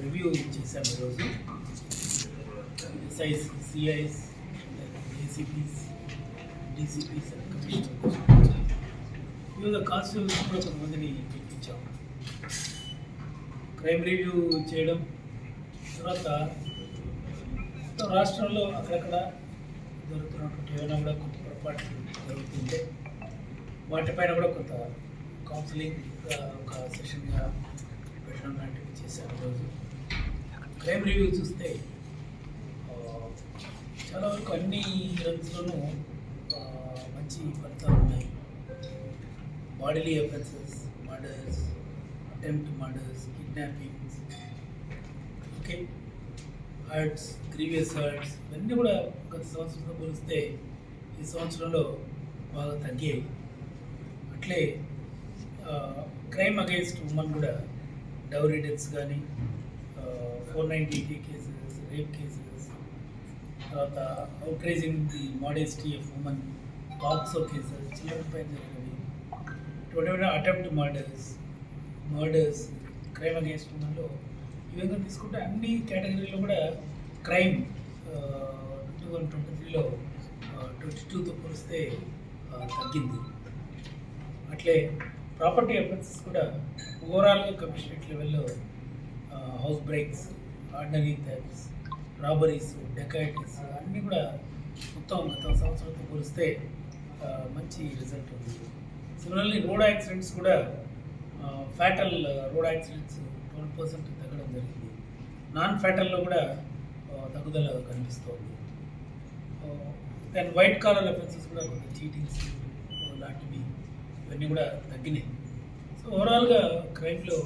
Review చేశాం ఈరోజు. SIs CIs ACPs DCPs commissioner వివిధ కానిస్టేబుల్స్ కూడా కొంతమందిని పిలిపించాం క్రైమ్ రివ్యూ చేయడం తర్వాత రాష్ట్రంలో అక్కడక్కడ జరుగుతున్నటువంటి ఏమైనా కూడా కొంత పొరపాట్లు జరుగుతుంటే వాటిపైన కూడా కొంత కౌన్సిలింగ్ ఒక సెషన్గా పెట్టడం లాంటివి చేశారు ఈరోజు క్రైమ్ రివ్యూ చూస్తే చాలా వరకు అన్ని రన్స్లోనూ మంచి ఫలితాలు ఉన్నాయి. Bodily offences murders attempt murders kidnappings okay hurts grievous hurts ఇవన్నీ కూడా గత సంవత్సరంతో పోలిస్తే ఈ సంవత్సరంలో బాగా తగ్గాయి. అట్లే క్రైమ్ అగైన్స్ట్ ఉమెన్ కూడా డౌరీ డెత్స్ కానీ four ninety three cases rape cases తర్వాత outraging the modesty of women POCSO cases children పైన జరిగినవి. ఇటువంటి attempt murders murders crime against ఉమెన్లో ఈ విధంగా తీసుకుంటే అన్ని కేటగిరీలో కూడా క్రైమ్ టూ థౌజండ్ ట్వంటీ త్రీలో ట్వంటీ టూతో పోలిస్తే తగ్గింది. అట్లే ప్రాపర్టీ అఫెన్సెస్ కూడా ఓవరాల్గా కమిషనరేట్ లెవెల్లో house breaks ordinary thefts robberies dacoities అన్నీ కూడా మొత్తం గత సంవత్సరంతో పోలిస్తే మంచి రిజల్ట్ ఉంది. సిమిలర్లీ రోడ్ యాక్సిడెంట్స్ కూడా fatal road accidents twelve percent తగ్గడం జరిగింది. నాన్ ఫ్యాటల్లో కూడా తగ్గుదల కనిపిస్తోంది. దాని వైట్ కాలర్ అఫెన్సెస్ కూడా కొంచెం చీటింగ్స్ లాంటివి ఇవన్నీ కూడా తగ్గినాయి. సో ఓవరాల్గా క్రైమ్లో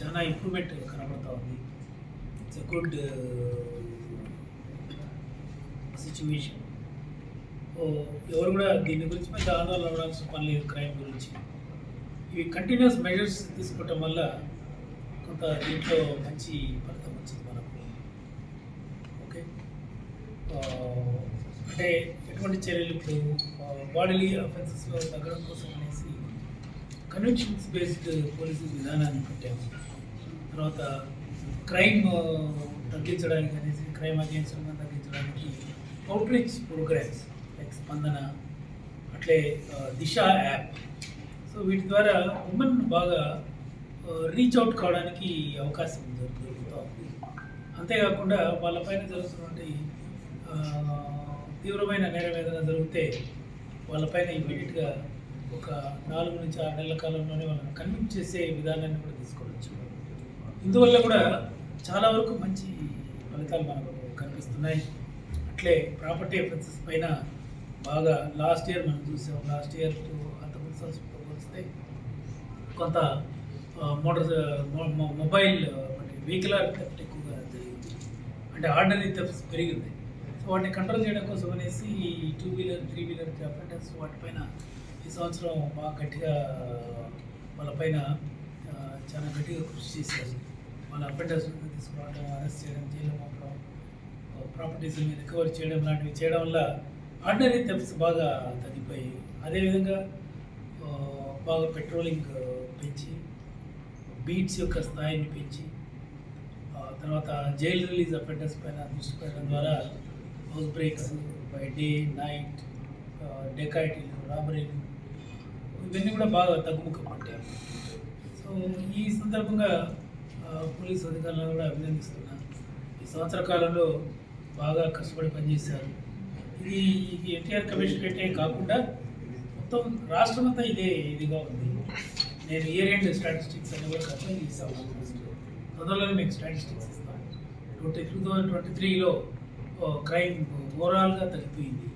చాలా ఇంప్రూవ్మెంట్ కనబడతా ఉంది. ఇట్స్ ఎ గుడ్ సిచ్యువేషన్ ఎవరు కూడా దీని గురించి పెద్ద ఆందోళన అవ్వడానికి పని లేదు క్రైమ్ గురించి. ఇవి కంటిన్యూస్ మెజర్స్ తీసుకోవటం వల్ల కొంత దీంట్లో మంచి ఫలితం వచ్చింది మనకు. ఓకే అంటే ఎటువంటి చర్యలు ఇప్పుడు బాడీలీ అఫెన్సెస్లో తగ్గడం కోసం అనేసి కన్వెన్షన్స్ బేస్డ్ పోలీసింగ్ విధానాన్ని పెట్టాము తర్వాత క్రైమ్ తగ్గించడానికి అనేసి క్రైమ్ అగేన్స్ట్ తగ్గించడానికి అవుట్రీచ్ ప్రోగ్రామ్స్ లైక్ స్పందన అట్లే దిశ యాప్. సో వీటి ద్వారా ఉమెన్ బాగా రీచ్ అవుట్ కావడానికి అవకాశం దొరుకుతూ ఉంది. అంతేకాకుండా వాళ్ళపైన జరుగుతున్నటువంటి తీవ్రమైన నేరం ఏదైనా జరిగితే వాళ్ళపైన ఇమీడియట్గా ఒక నాలుగు నుంచి ఆరు నెలల కాలంలోనే వాళ్ళని కన్విన్స్ చేసే విధానాన్ని కూడా తీసుకోవచ్చు. ఇందువల్ల కూడా చాలా వరకు మంచి ఫలితాలు మనకు కనిపిస్తున్నాయి. అట్లే ప్రాపర్టీ ఎఫెన్సెస్ పైన బాగా లాస్ట్ ఇయర్ మనం చూసాం. లాస్ట్ ఇయర్ అంతకుముందు సంవత్సరంతో పోలిస్తే కొంత మోటార్ మొబైల్ అంటే వెహికల్ థెఫ్ట్ ఎక్కువగా జరిగింది. అంటే ఆర్డినరీ థెఫ్ట్స్ పెరిగింది. వాటిని కంట్రోల్ చేయడం కోసం అనేసి ఈ two wheeler three wheeler offenders వాటిపైన ఈ సంవత్సరం బాగా గట్టిగా వాళ్ళపైన చాలా గట్టిగా కృషి చేశారు. వాళ్ళ అఫెండర్స్ తీసుకోవడం అరెస్ట్ చేయడం జైలు పంపడం ప్రాపర్టీస్ రికవర్ చేయడం లాంటివి చేయడం వల్ల ఆర్డినరీ థెఫ్ట్స్ బాగా తగ్గిపోయి అదేవిధంగా బాగా పెట్రోలింగ్ పెంచి బీట్స్ యొక్క స్థాయిని పెంచి తర్వాత జైల్ రిలీజ్ అఫెండర్స్ పైన దృష్టి పెట్టడం ద్వారా house breaks by day night డెకాయిటీలు రాబరీలు ఇవన్నీ కూడా బాగా తగ్గుముఖం పట్టారు సో ఈ సందర్భంగా పోలీసు అధికారులను కూడా అభినందిస్తున్నా. ఈ సంవత్సర కాలంలో బాగా కష్టపడి పనిచేశారు. ఇది ఇది ఎన్టీఆర్ కమిషనరేటే కాకుండా మొత్తం రాష్ట్రం అంతా ఇదే ఇదిగా ఉంది. నేను ఇయర్ ఎండ్ స్టాటిస్టిక్స్ అన్ని కూడా ఈ ఇస్తాను తొందరలోనే మీకు స్టాటిస్టిక్స్ ఇస్తాను. ట్వంటీ టూ థౌజండ్ ట్వంటీ త్రీలో క్రైమ్ ఓవరాల్గా తగ్గిపోయింది.